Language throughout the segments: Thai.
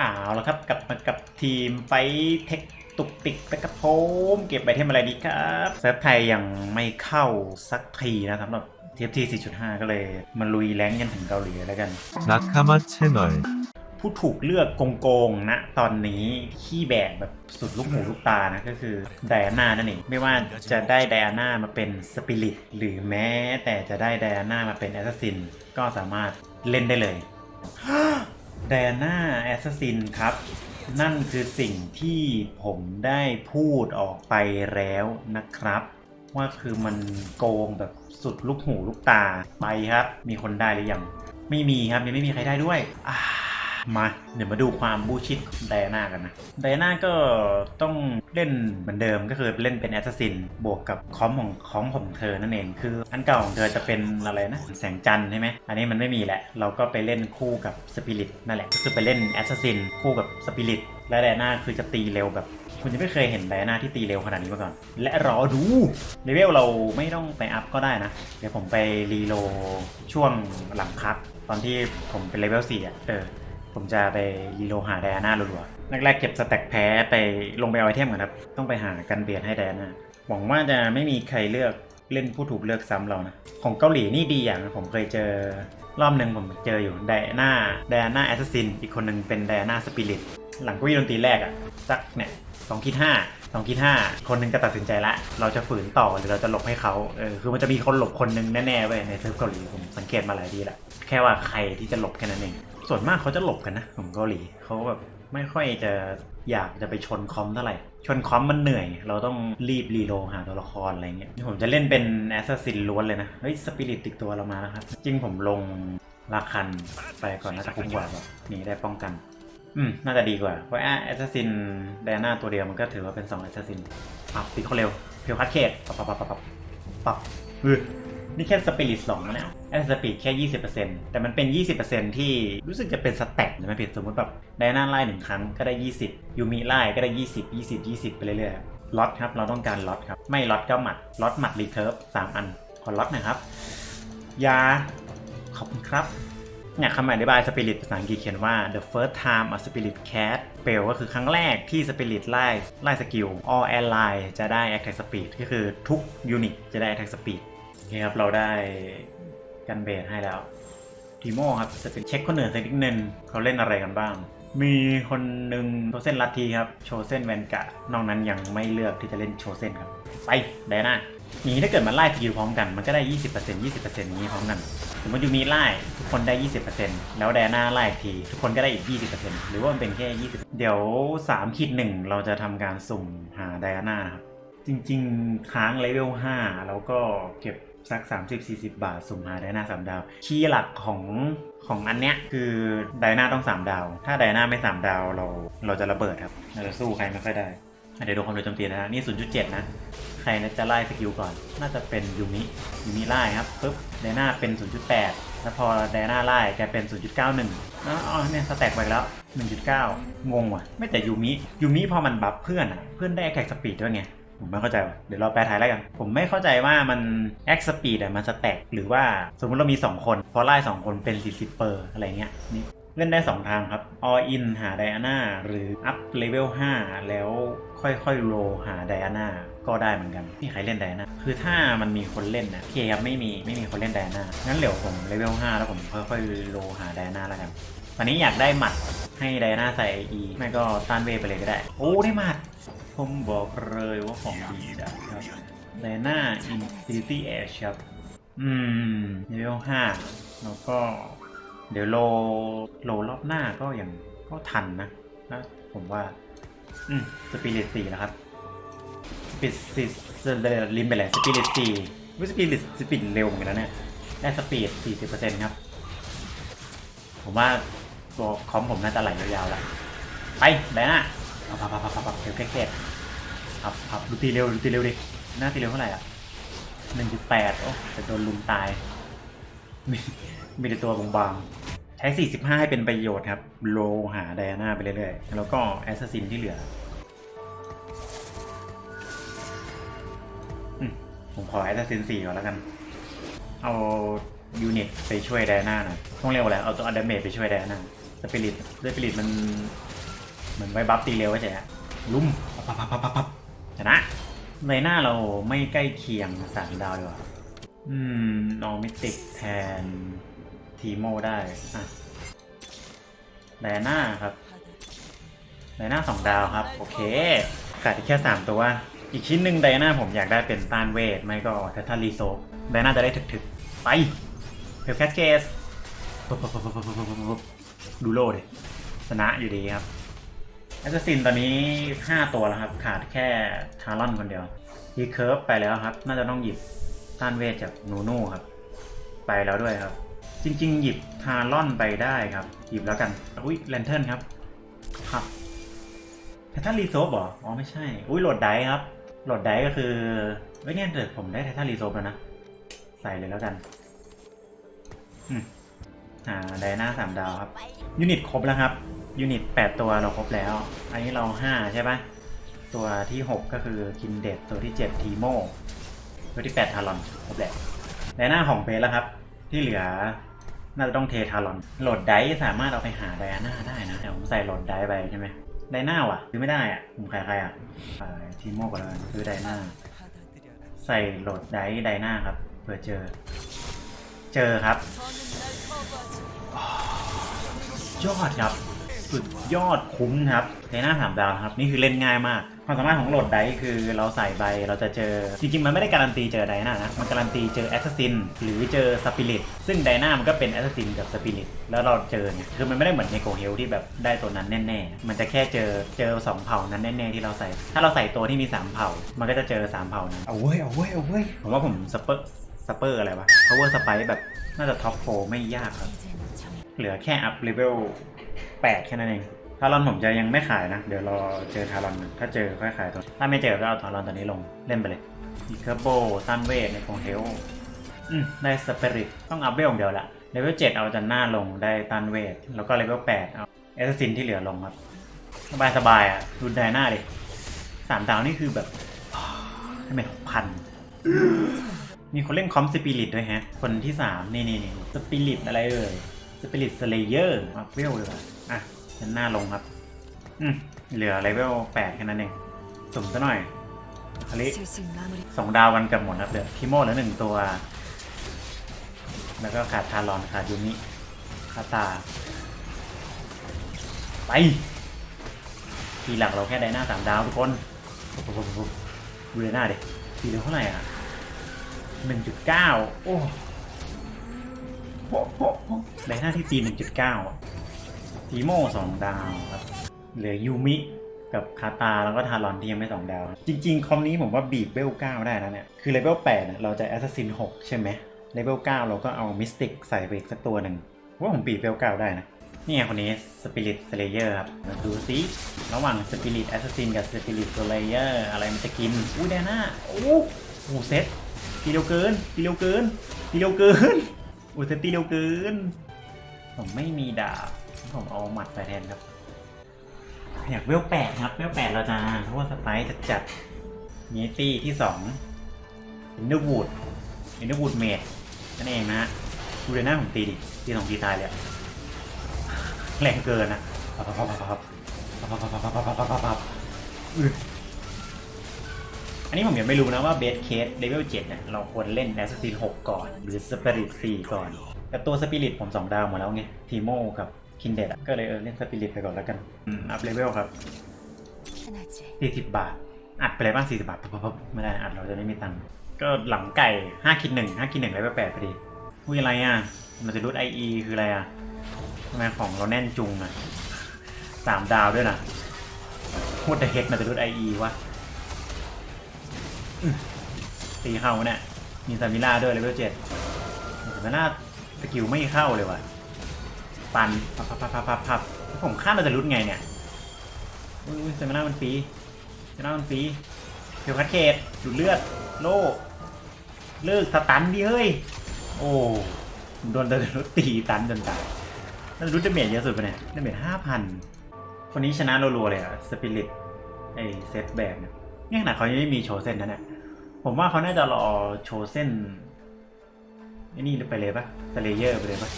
อาวแล้วครับกลับมากับทีมไฟเทคตุกติกตะกระโพมเก็บไปเทมอะไรดีครับเซิร์ฟไทยยังไม่เข้าสักทีนะครับสรัเทียบที4.5 ก็เลยมาลุยแรงยันถึงเกาหลีแล้วกัน nakama channel ผู้ถูกเลือกโกงๆนะตอนนี้ขี้แบกแบบสุดลูกหูลูกตานะก็คือไดอาน่านั่นเองไม่ว่าจะได้ไดอาน่ามาเป็นสปิริตหรือแม้แต่จะได้ไดอาน่ามาเป็นแอสซัสซินก็สามารถเล่นได้เลย แดน่าแอสซัสซินครับ นั่นคือสิ่งที่ผมได้พูดออกไปแล้วนะครับ ว่าคือมันโกงแบบสุดลูกหูลูกตาไปครับ มีคนได้หรือยัง ไม่มีครับยังไม่มีใครได้ด้วยอ่า มาเดี๋ยวมาดูความบูชิดไดอาน่ากันนะไดอาน่าก็ต้องเล่นเหมือนเดิมก็คือเล่นเป็นแอสซัสซินบวกกับคอมของคอมของเธอนั่นเอง คืออันเก่าของเธอจะเป็นอะไรนะ แสงจันทร์ใช่ไหมอันนี้มันไม่มีแหละ เราก็ไปเล่นคู่กับสปิริตนั่นแหละก็คือไปเล่นแอสซัสซินคู่กับสปิริตและไดอาน่าคือจะตีเร็วแบบคุณยังไม่เคยเห็นไดอาน่าที่ตีเร็วขนาดนี้มาก่อน และรอดูเลเวลเราไม่ต้องไปอัพก็ได้นะ เดี๋ยวผมไปรีโลช่วงหลังคัดตอนที่ผมเป็นเลเวล4อะเออ ผมจะไปรีโลหาไดอาน่ารัวๆแรกๆเก็บสแต็กแพ้ไปลงไปเอาไอเทมก่อนครับ ต้องไปหากันเบียดให้ไดอาน่าหวังว่าจะไม่มีใครเลือกเล่นผู้ถูกเลือกซ้ำเรานะ ของเกาหลีนี่ดีอย่างผมเคยเจอรอบหนึ่งผมเจออยู่ไดอาน่าไดอาน่าแอสซัสซินอีกคนหนึ่งเป็นไดอาน่าสปิริตหลังกุยดนตรีแรกอะสักเนี่ยสองคิดห้าสองคิดห้าคนหนึงจะตัดสินใจละ เราจะฝืนต่อหรือเราจะหลบให้เขาเออคือมันจะมีคนหลบคนหนึงแน่ๆเว้ยในเซิร์ฟเกาหลีผมสังเกตมาหลายทีละแค่ว่าใครที่จะหลบแค่นั้นเอง ส่วนมากเขาจะหลบกันนะของเกาหลีเขาแบบไม่ค่อยจะอยากจะไปชนคอมเท่าไหร่ ชนคอมมันเหนื่อย เราต้องรีบรีโลหาตัวละครอะไรเงี้ยผมจะเล่นเป็นแอสซัสซินล้วนเลยนะ เฮ้ย สปิริตติดตัวเรามาแล้วครับ จริงผมลงราคันไปก่อนน่าจะคุ้มกว่าแบบนี่ได้ป้องกัน อืม น่าจะดีกว่า เพราะแอสซัสซินไดน่าตัวเดียวมันก็ถือว่าเป็น2แอสซัสซินปับตีเขาเร็ว เพียวคัดเคสปับปับปับปับปับปับเฮ้ย นี่แค่สปิริตสองนะเนี่ยแอสสปีดแค่ 20%แต่มันเป็น 20%ที่รู้สึกจะเป็นสแต็กใช่ไหมผิดสมมติแบบไดน่าไล่หนึ่งครั้งก็ได้ 20 ยูมิไล่ก็ได้ 20 20 20 ไปเรื่อยๆล็อตครับ เราต้องการล็อตครับ ไม่ล็อตก็หมัดล็อตหมัดรีเคิร์ฟสามอัน ขอล็อตหน่อยครับ ยา ขอบคุณครับเนี่ยคำอธิบายสปิริตภาษาอังกฤษเขียนว่า the first time a spirit cat fail ก็คือครั้งแรกที่สปิริตไล่ไล่สกิล all ally จะได้ attack speed ก็คือทุกยูนิตจะได้ attack speed โอเคครับเราได้กันเบสให้แล้วทีโมครับจะเป็นเช็คคนอื่นสักนิดนึงเขาเล่นอะไรกันบ้าง มีคนหนึ่งโชเซนลัตทีครับโชเซนแวนกะนอกนั้นยังไม่เลือกที่จะเล่นโชเซนครับ ไปไดอาน่านี้ถ้าเกิดมันไล่สกิลพร้อมกันมันก็ได้ 20% 20%นี้พร้อมกันสมมติยูมีไล่ทุกคนได้ 20%แล้วแดน่าไล่อีกที ทุกคนก็ได้อีก 20%หรือว่ามันเป็นแค่ 20 เดี๋ยว3ขีดหนึ่งเราจะทำการสุ่มหาไดน่าครับจริงๆค้างเลเวล5แล้วก็เก็บ สัก 30-40 บาท สุ่มหาไดนา3ดาว คีย์หลักของของอันเนี้ยคือไดนาต้อง 3 ดาว ถ้าไดนาไม่ 3 ดาวเราเราจะระเบิดครับ เราจะสู้ใครไม่ค่อยได้เดี๋ยวดูความเร็วโจมตีนะฮะนี่ 0.7 นะ ใครนะจะไล่สกิลก่อน น่าจะเป็นยูมิยูมิไล่ครับปุ๊บไดนาเป็น 0.8 แล้วพอไดนาไล่กลายเป็น 0.91อ๋อเนี่ยสแต็กไปแล้ว 1.9 งงว่ะ ไม่แต่ยูมิยูมิพอมันบัฟเพื่อนอะเพื่อนได้แท็กสปีดด้วยไง ผมไม่เข้าใจว่ะเดี๋ยวเราแปลไทยแล้วกัน ผมไม่เข้าใจว่ามันแอคสปีดอะมันสแต็กหรือว่าสมมติเรามี 2 คน พอไล่2คนเป็น 40เปอร์อะไรเงี้ยนี่เล่นได้ 2 ทางครับ all in หาไดอาน่าหรือ up level 5แล้วค่อยๆโลหาไดอาน่าก็ได้เหมือนกันนี่ใครเล่นไดอาน่าคือถ้ามันมีคนเล่นนะเคครับไม่มีไม่มีคนเล่นไดอาน่างั้นเดี๋ยวผมเลเวล5แล้วผมค่อยๆโลหาไดอาน่าแล้วกันตอนนี้อยากได้หมัดให้ไดอาน่าใส่ E ไม่ก็ต้านเวไปเลยก็ได้ โอ้ได้หมัด ผมบอกเลยว่าของดีนะครับไดอาน่า Infinity Edge ครับ อืมเลเวล5แล้วก็ เดี๋ยวโลโลรอบหน้าก็ยังก็ทันนะนะผมว่า อืมสปิริตสี่แล้วครับสปิริตลิมไปเลยสปิริตสี่วิสปิริตสปิริตเร็วเหมือนกันนะเนี่ยได้สปีดสี่สิบเปอร์เซ็นต์ครับ ผมว่าตัวคอมผมน่าจะไหลยาวๆแล้วไปไดน่าพับพับพับพับพับเดี๋ยวแค่ๆ พับพับดูตีเร็วดูตีเร็วดิ หน้าตีเร็วเท่าไหร่อะหนึ่งจุดแปดโอ้จะโดนลุมตาย มีมีแต่ตัวบางๆ ใช้ 45 ให้เป็นประโยชน์ครับ โลหาไดอาน่าไปเรื่อยๆ แล้วก็แอสซัสซินที่เหลืออืมผมขอแอสซัสซิน4ก่อนแล้วกัน เอายูนิตไปช่วยไดอาน่าหน่อยต้องเรียกว่าอะเอาตัวอันเดเมจไปช่วยไดอาน่าสปิริตด้วยสปิริตมัน เหมือนไว้บัฟตีเร็วเฉยอะลุ่มปั๊บปั๊บปั๊บปั๊บ ชนะในหน้าเราไม่ใกล้เคียงสามดาวดีกว่าอืมนอมิติกแทนทีโมได้อะไดน่าครับไดน่าสองดาวครับ โอเคขาดอีกแค่สามตัว อีกชิ้นหนึ่งไดน่าผมอยากได้เป็นต้านเวท ไม่ก็เททัลรีโซไดน่าจะได้ถึกๆ ไปเพลแคสเกสดูโลดิชนะอยู่ดีครับ แอสซินตอนนี้ 5 ตัวแล้วครับ ขาดแค่ทารอนคนเดียวทีเคิร์ฟไปแล้วครับ น่าจะต้องหยิบต้านเวทจากนูนูครับ ไปแล้วด้วยครับ จริง ๆ หยิบทารอนไปได้ครับ หยิบแล้วกัน อุ้ยแลนเทิร์นครับครับไททันรีโซฟเหรออ๋อไม่ใช่ อุ้ยโหลดไดครับโหลดไดก็คือเฮ้ยเนี่ยเดี๋ยวผมได้ไททันรีโซฟแล้วนะ ใส่เลยแล้วกันอืมอ่าไดนาสามดาวครับ ยูนิตครบแล้วครับ ยูนิตแปดตัวเราครบแล้ว อันนี้เราห้าใช่ปะตัวที่หกก็คือคินเดตตัวที่เจ็ดทีโมตัวที่แปดทารอนครบแล้วไดนาของเบสแล้วครับ ที่เหลือน่าจะต้องเททารอน โหลดไดสามารถเอาไปหาไดอาน่าได้นะแต่ผมใส่โหลดไดไปใช่ไหมไดนาว่ะคือไม่ได้อะผมขายใครอะขายทีโมก่อนเลยคือไดนาใส่โหลดไดไดนาครับเผื่อเจอ เจอครับยอดครับ สุดยอดคุ้มครับในหน้าสามดาวครับ นี่คือเล่นง่ายมาก ความสามารถของโหลดไดคือเราใส่ใบเราจะเจอ จริงๆ มันไม่ได้การันตีเจอไดนานะ มันการันตีเจอแอสซัสซินหรือเจอสปิริตซึ่งไดนามันก็เป็นแอสซัสซินกับสปิริตแล้วเราเจอเนี่ยคือมันไม่ได้เหมือนในโกเฮลที่แบบได้ตัวนั้นแน่ๆ มันจะแค่เจอเจอสองเผ่านั้นแน่ๆที่เราใส่ ถ้าเราใส่ตัวที่มีสามเผ่า มันก็จะเจอสามเผ่านั้นเอาเว้ยเอาเว้ยเอาเว้ยผมว่าผมสเปอร์สเปอร์อะไรวะ power spike แบบน่าจะท็อปโฟไม่ยากครับเหลือแค่อัพเลเวล 8แค่นั้นเองทารอนผมจะยังไม่ขายนะ เดี๋ยวรอเจอทารอนถ้าเจอค่อยขายตัว ถ้าไม่เจอก็เอาทารอนตัวนี้ลงเล่นไปเลยอีเคอร์โบตันเวทในของเฮลอืมได้สเปริตต้องอัพเวลองเดียวละเลเวล7เอาจันหน้าลงได้ตันเวท แล้วก็เลเวล8เอาเอสซินที่เหลือลงครับ สบายสบายอะดูไดหน้าดิสามดาวนี่คือแบบให้เป็นหกพันมีคนเล่นคอมสปิริตด้วยฮะ คนที่สามนี่นี่นี่สปิริตอะไรเอ่ย สปิริตสเลเยอร์อัพเวลเลยว่ะอะฉันหน้าลงครับ อืมเหลือเลเวลแปดแค่นั้นเองสุ่มซะหน่อยคริสองดาววันกับหมดครับเดี๋ยวพิโมเหล้วหนึ่งตัว แล้วก็ขาดทารอนขาดยูมิคาตา ไป ทีหลักเราแค่ได้หน้าสามดาวทุกคนดูไดหน้าเด็กทีเดียวเท่าไหร่อะหนึ่งจุดเก้าโอ้ ไดหน้าที่ตีหนึ่งจุดเก้าทีโมสองดาวครับ เหลือยูมิกับคาตาแล้วก็ทารอนที่ยังไม่สองดาว จริง ๆ คอมนี้ผมว่าบีบเวลเก้าได้นะเนี่ย คือเลเวลแปดเราจะแอสซัสซินหกใช่ไหมเลเวลเก้าเราก็เอามิสติกใส่ไปอีกสักตัวหนึ่งว่าผมบีบเวลเก้าได้นะ นี่ไงคนนี้สปิริตสเลเยอร์ครับมาดูซิ ระหว่างสปิริตแอสซัสซินกับสปิริตสเลเยอร์อะไรมันจะกินอุ้ยแดน่าโอ้โหเซ็ตตีเร็วเกินตีเร็วเกินตีเร็วเกิน อุ้ยเซตตีเร็วเกิน ผมไม่มีดาบ ผมเอาหมัดไปแทนครับ อยากเวลแปดครับ เวลแปดเราจะเพราะว่าสไปร์จะจัดมีตี้ที่สองอินเดอร์วูดอินเดอร์วูดเมดนั่นเองนะดูเลยหน้าผมตีดิตีสองทีตายเลยแรงเกินนะพับพับพับพับพับพับพับพับพับพับพับพับพับ อันนี้ผมยังไม่รู้นะว่าเบสเคสเลเวลดเนี่ยเราควรเล่นแอสซินหกก่อน หรือสปิริตสี่ก่อน แต่ตัวสปิริตผมสองดาวหมดแล้วไงทีโมกับคินเดตก็เลยเออเล่นสปิริตไปก่อนแล้วกันอัพเลเวลครับสี่สิบบาท อัดไปเลยบ้างสี่สิบาทปุ๊บไม่ได้อัดเราจะไม่มีตังก็หลังไก่ห้าคิดหนึ่งห้าคิดหนึ่งเลเวลดพอดีอุ้ยอะไรอะมันจะรูด IE คืออะไรอะทำไมของเราแน่นจุงอะสามดาวด้วยนะพูดแต่เฮกมันจะรูด IE วะ ตีเข้าเนี่ยมีซามิล่าด้วยเลเวลเจ็ดซามิล่าสกิลไม่เข้าเลยว่ะปันพับพับพับพับพับผมคาดมันจะรุดไงเนี่ยอุ้ยอุ้ยเซมิน่ามันฟรีเซมิน่ามันฟรีเขียวคัดเขตดูดเลือด โล่เลิกสตันดิเฮ้ย โอ้โดนเดินรถตีตันจนตายแล้วรู้จะเมียเยอะสุดไปเนี่ยได้เมียห้าพันคนนี้ชนะรัวๆเลยอะสปิริตไอเซตแบกเนี่ย นี่ยขนาดเขายังไม่มีโชว์เส้นนะเนี่ยผมว่าเขาน่าจะรอโชว์เส้นไอ้นี่ไปเลยปะสเลเยอร์ไปเลยปะ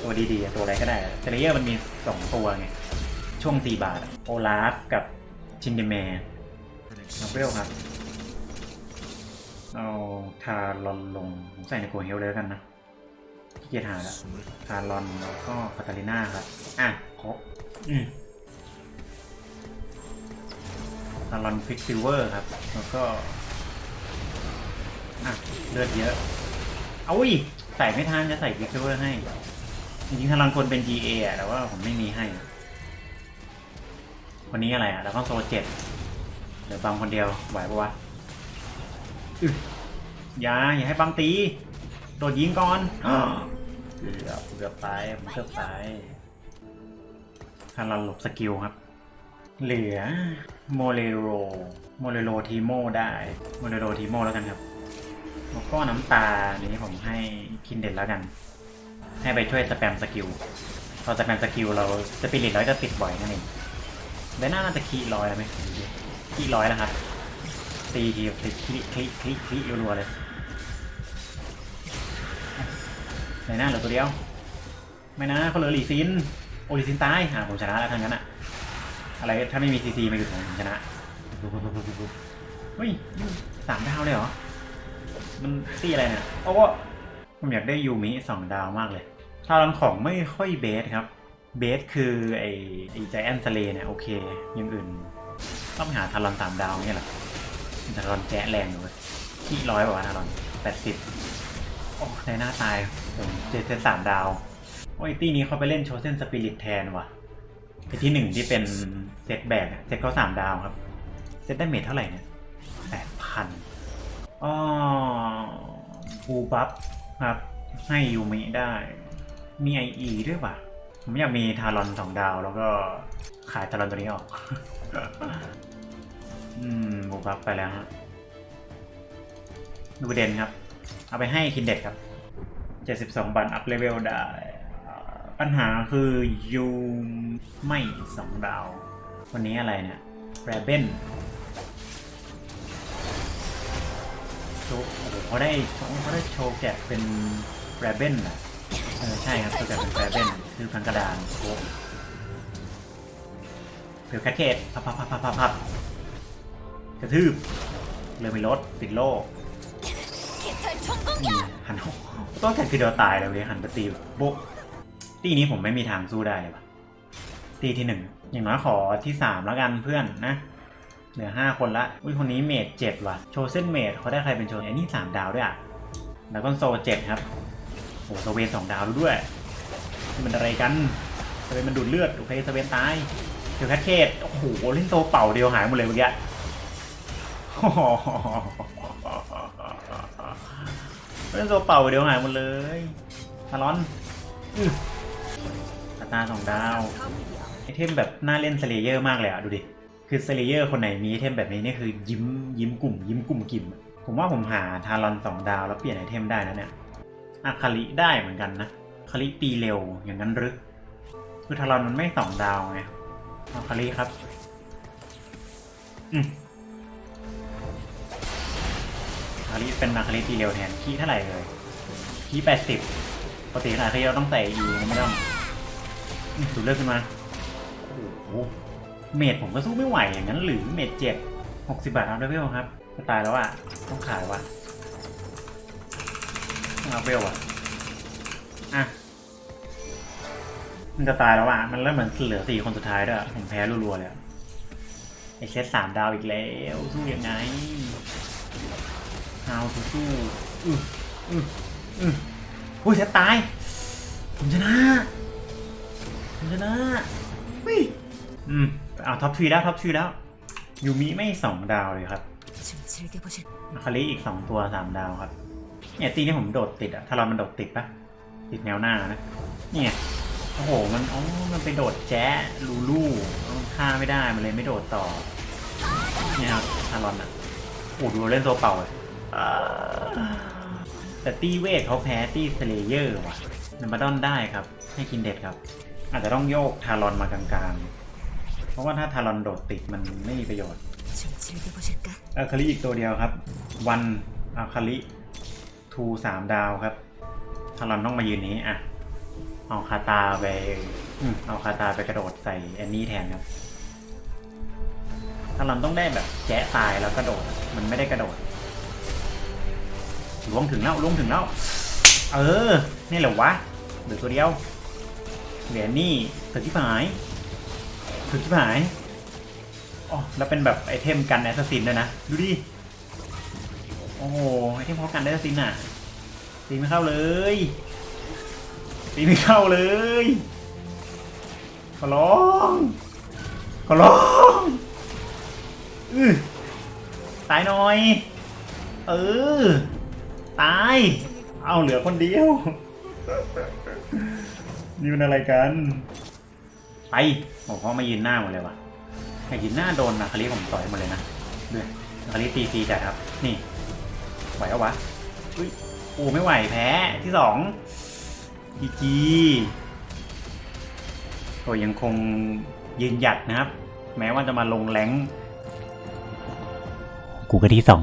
ตัวดีๆตัวอะไรก็ได้เซเลเยอร์มันมีสองตัวไง ช่วงสี่บาท โอลาฟกับชินเดแมร์มาเวลครับเอาทารอนลงใส่ในโกเฮลเลยกันนะขี้เกียจหาละทารอนแล้วก็คาตาลิน่าครับ อะครบอืม ทารอนฟิกซิลเวอร์ครับ แล้วก็อะเลือดเยอะ เอาอุ้ยใส่ไม่ทันจะใส่ฟิกซิลเวอร์ให้ จริงๆทารอนควรเป็น GA อะแต่ว่าผมไม่มีให้ วันนี้อะไรอะแล้วก็โซเจ็ดเดี๋ยวบังคนเดียวไหวปะวะอย่าอย่าให้บังตีโดดยิงก่อนเกือบเกือบไปผมเกือบไปถ้าเราหลบสกิลครับ เหลือโมเลโรโมเลโรทีโมได้โมเลโรทีโมแล้วกันครับแล้วก็น้ำตาอันนี้ผมให้คินเด็ดแล้วกัน ให้ไปช่วยสแปมสกิลพอสแปมสกิลเราสปิริตเราจะติดบ่อยนั่นเองเดน่าน่าจะคีร้อยแล้วไหมคีร้อยแล้วครับตีทีติดคลิคลิคลิคลิรัวๆเลยเดน่าเหลือตัวเดียว ไม่นะเขาเหลือหลีซิน โอลิซินตายอ่าผมชนะแล้วทั้งนั้นอะ อะไรถ้าไม่มีซีซีมาอยู่ผมชนะเฮ้ยสามดาวเลยเหรอ มันตีอะไรเนี่ยโอ้โหผมอยากได้ยูมิสองดาวมากเลยทารอนของไม่ค่อยเบสครับ เบสคือไอไอใจแอนสเลเนี่ยโอเคอยังอื่น ต้องไปหาทารอนสามดาวเนี่ยแหละทารอนแจ๊ะแรงเลยที่ร้อยกว่าทารอนแปดสิบโอ้ในหน้าตายผมเจเซนสามดาว โอ้ยตี้นี้เขาไปเล่นโชเซนสปิริตแทนว่ะ ไอที่หนึ่งที่เป็นเซตแบกเซตเขาสามดาวครับ เซตได้เมทเท่าไหร่เนี่ยแปดพันอ๋อบูบัฟครับ ให้ยูมิได้ มีไออีด้วยป่ะ ผมอยากมีทารอนสองดาว แล้วก็ขายทารอนตัวนี้ออก อืมบูบัฟไปแล้วฮะดูเด่นครับ เอาไปให้คินเด็ดครับ 72 บันอัพเลเวลได้ ปัญหาคือยูไม่สองดาว วันนี้อะไรเนี่ยแรเบนโอ้โหเขาได้เขาได้โชว์แกะเป็นแรเบนอะเออใช่ครับโชว์แกะเป็นแรเบนคือพันกระดานโอ้เผือวแคทเกตพับพับพับพับพับกระทืบเรือมีรถติดโล่หันต้องแท็กคือเดาตายเลยหันไปตีโบ๊ะ ตีนี้ผมไม่มีทางสู้ได้เลยว่ะตีที่หนึ่งอย่างน้อยขอที่สามแล้วกันเพื่อนนะเหลือห้าคนละอุ้ยคนนี้เมดเจ็ดว่ะโชว์เส้นเมดเขาได้ใครเป็นโชว์ไอ้นี่สามดาวด้วยอะแล้วก็โซเจ็ดครับโอ้โหสเวนสองดาวด้วยนี่มันอะไรกันสเวนมันดูดเลือดโอเคสเวนตายเดี๋ยวแคทเคทโอ้โหเล่นโซเป่าเดียวหายหมดเลยเมื่อกี้เล่นโซเป่าเดียวหายหมดเลยทารอนอื้อ ตาตาสองดาวไอเทมแบบน่าเล่นสเลเยอร์มากเลยอะดูดิ คือสเลเยอร์คนไหนมีไอเทมแบบนี้นี่คือยิ้มยิ้มกลุ่ม ยิ้มกลุ่มกิ่ม ผมว่าผมหาทารอนสองดาวแล้วเปลี่ยนไอเทมได้นะเนี่ยอาคาริได้เหมือนกันนะคาริตีเร็วอย่างนั้นหรือคือทารอนมันไม่สองดาวไงอาคาริครับอืมอาคาริเป็นอาคาริตีเร็วแทนคีย์เท่าไหร่เลยคีย์แปดสิบปกติอาคาริเราต้องใส่อีไม่ต้อง ดูดเลือดขึ้นมา โอ้โห เมดผมก็สู้ไม่ไหวอย่างนั้นหรือเมดเจ็ดหกสิบาทอัพเลเวลครับจะตายแล้วอะ ต้องขายว่ะต้องอัพเวลอะ อะ มันจะตายแล้วอะ มันเริ่มเหมือนเหลือสี่คนสุดท้ายด้วยอะผมแพ้รัวๆเลยอะไอเซตสามดาวอีกแล้วสู้ยังไง How to สู้อืออืออือโอ้ยเซตตาย ผมชนะ ชนะวิอืมเอาท็อปทรีแล้วท็อปทรีแล้ว ยูมีไม่สองดาวเลยครับคาริอีกสองตัวสามดาวครับ เนี่ยตีนี่ผมโดดติดอะถ้าเรามันโดดติดปะติดแนวหน้านะเนี่ยโอ้โห มันอ๋อมันไปโดดแจ๊ลูลูฆ่าไม่ได้ มันเลยไม่โดดต่อ เนี่ยครับอารอนอะโอ้ดูเล่นโซเป่าเลยแต่ตีเวทเขาแพ้ตี้เซเลเยอร์ว่ะนัมบดอนได้ครับ ให้กินเด็ดครับ อาจจะต้องโยกทารอนมากลางๆ เพราะว่าถ้าทารอนโดดติดมันไม่มีประโยชน์อาคาลิอีกตัวเดียวครับ วันอาคาลิทูสามดาวครับทารอนต้องมายืนนี้อะเอาคาตาไปเอาคาตาไปกระโดดใส่แอนนี่แทนครับทารอนต้องได้แบบแจ๊ะตายแล้วกระโดด มันไม่ได้กระโดดล้วงถึงแล้วล้วงถึงแล้ว เออ นี่แหละวะเดือตัวเดียว เหลือนี่ถือที่หายถือที่หายอ๋อแล้วเป็นแบบไอเทมกันแอสซินด้วยนะ ดูดิ โอ้โห ไอเทมพอกันแอสซินอะตีไม่เข้าเลยตีไม่เข้าเลยขอร้องขอร้องอือตายหน่อย เออ ตาย เอาเหลือคนเดียว นี่มันอะไรกัน ไปโอ้เขามายืนหน้าหมดเลยวะไอ้ยืนหน้าโดนนาคาริผมต่อยหมดเลยนะด้วยนาคาริตีฟรีจัดครับ นี่ ไหวเอาวะอุ้ยโอ้ไม่ไหวแพ้ที่สองจีจีโอ้ยังคงยืนหยัดนะครับ แม้ว่าจะมาลงแรงกูก็ที่สอง